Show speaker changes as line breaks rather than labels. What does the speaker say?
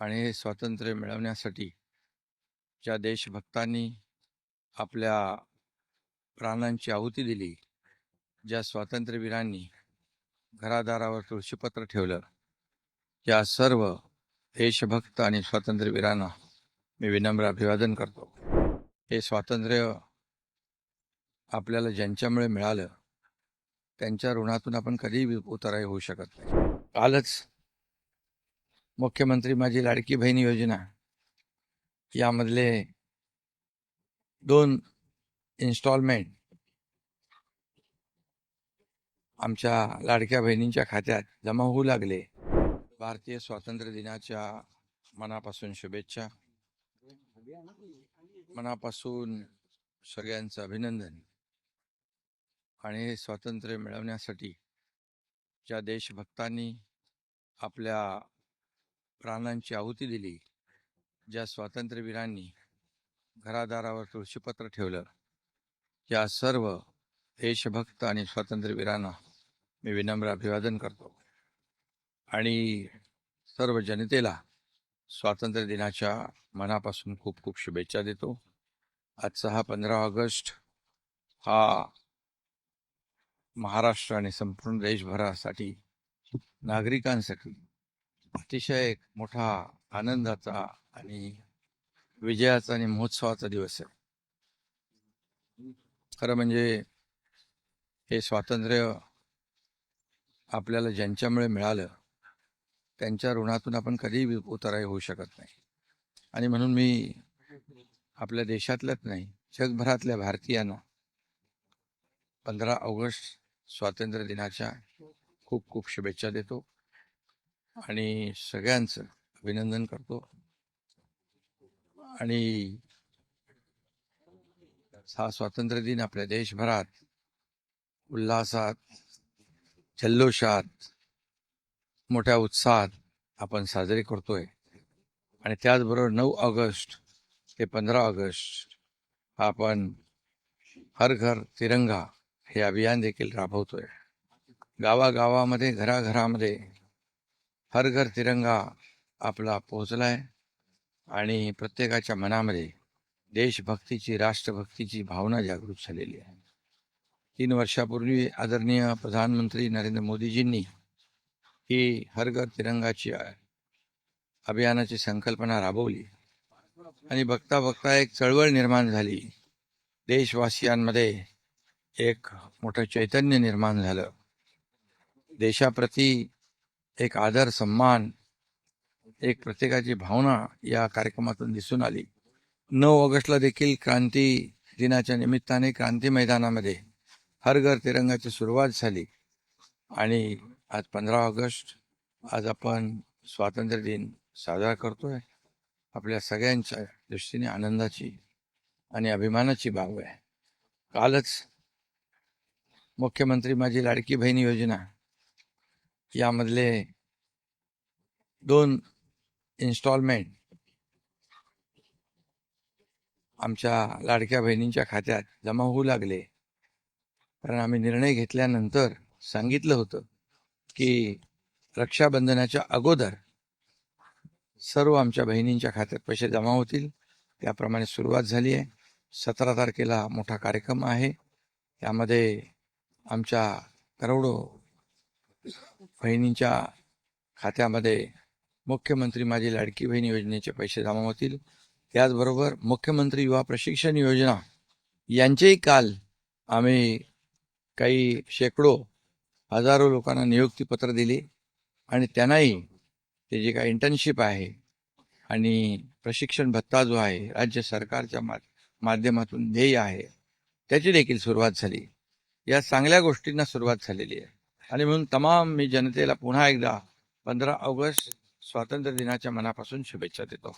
आणि हे स्वातंत्र्य मिळवण्यासाठी ज्या देशभक्तांनी आपल्या प्राणांची आहुती दिली ज्या स्वातंत्र्यवीरांनी घरादारावर तुळशीपत्र ठेवलं या सर्व देशभक्त आणि स्वातंत्र्यवीरांना मी विनम्र अभिवादन करतो. हे स्वातंत्र्य आपल्याला ज्यांच्यामुळे मिळालं त्यांच्या ऋणातून आपण कधीही उतराई होऊ शकत नाही. कालच मुख्यमंत्री माझी लाडकी बहीण योजना. यामधले दोन इन्स्टॉलमेंट आमच्या लाडक्या बहिणींच्या खात्यात जमा होऊ लागले. भारतीय स्वातंत्र्य दिनाच्या मनापासून शुभेच्छा. मनापासून सगळ्यांचं अभिनंदन. आणि स्वातंत्र्य मिळवण्यासाठी ज्या देशभक्तांनी आपल्या प्राणांची आहुती दिली. ज्या स्वातंत्र्यवीरांनी घरादारावर तुळशीपत्र ठेवलं. या सर्व देशभक्त आणि स्वातंत्र्यवीरांना मी विनम्र अभिवादन करतो. आणि सर्व जनतेला स्वातंत्र्य दिनाच्या मनापासून खूप खूप शुभेच्छा देतो. आजचा हा पंधरा ऑगस्ट हा महाराष्ट्र आणि संपूर्ण देशभरासाठी नागरिकांसाठी अतिशय एक मोठा आनंदाचा आणि विजयाचा आणि महोत्सवाचा दिवस आहे. खरं म्हणजे हे स्वातंत्र्य आपल्याला ज्यांच्यामुळे मिळालं त्यांच्या ऋणातून आपण कधीही उतराई होऊ शकत नाही. आणि म्हणून मी आपल्या देशातल्याच नाही जगभरातल्या भारतीयांना पंधरा ऑगस्ट स्वातंत्र्य दिनाच्या खूप खूप शुभेच्छा देतो. हो. आणि सगळ्यांचं अभिनंदन करतो. आणि हा स्वातंत्र्य दिन आपल्या देशभरात उल्हासात जल्लोषात मोठ्या उत्साहात आपण साजरे करतोय. आणि त्याचबरोबर नऊ ऑगस्ट ते पंधरा ऑगस्ट हा आपण हर घर तिरंगा हे अभियान देखील राबवतोय. गावागावामध्ये घराघरामध्ये हर घर तिरंगा आपला पोहोचलाय. आणि प्रत्येकाच्या मनामध्ये देशभक्तीची राष्ट्रभक्तीची भावना जागृत झालेली आहे. तीन वर्षापूर्वी आदरणीय प्रधानमंत्री नरेंद्र मोदीजींनी ही हर घर तिरंगाची अभियानाची संकल्पना राबवली. आणि बघता बघता एक चळवळ निर्माण झाली. देशवासियांमध्ये एक मोठं चैतन्य निर्माण झालं. देशाप्रती एक आदर सन्मान एक प्रत्येकाची भावना या कार्यक्रमातून दिसून आली. नऊ ऑगस्टला देखील क्रांती दिनाच्या निमित्ताने क्रांती मैदानामध्ये हर घर तिरंगाची सुरुवात झाली. आणि आज पंधरा ऑगस्ट आज आपण स्वातंत्र्य दिन साजरा करतोय. आपल्या सगळ्यांच्या दृष्टीने आनंदाची आणि अभिमानाची बाब आहे. कालच मुख्यमंत्री माझी लाडकी बहीण योजना यामधले दोन इन्स्टॉलमेंट आमच्या लाडक्या बहिणींच्या खात्यात जमा होऊ लागले. कारण आम्ही निर्णय घेतल्यानंतर सांगितलं होतं की रक्षाबंधनाच्या अगोदर सर्व आमच्या बहिणींच्या खात्यात पैसे जमा होतील. त्याप्रमाणे सुरुवात झाली आहे. सतरा तारखेला मोठा कार्यक्रम आहे. त्यामध्ये आमच्या करोडो बहिणींच्या खात्यामध्ये मुख्यमंत्री माझी लाडकी बहीण योजनेचे पैसे जमा होतील. त्याचबरोबर मुख्यमंत्री युवा प्रशिक्षण योजना. यांचेही काल आम्ही काही शेकडो हजारो लोकांना नियुक्तीपत्र दिली आणि त्यांनाही ते जे काही इंटर्नशिप आहे आणि प्रशिक्षण भत्ता जो आहे राज्य सरकारच्या मा माध्यमातून ध्येय आहे त्याची देखील सुरुवात झाली. या चांगल्या गोष्टींना सुरुवात झालेली आहे. आणि म्हणून तमाम मी जनतेला पुन्हा एकदा पंधरा ऑगस्ट स्वातंत्र्य दिनाच्या मनापासून शुभेच्छा देतो.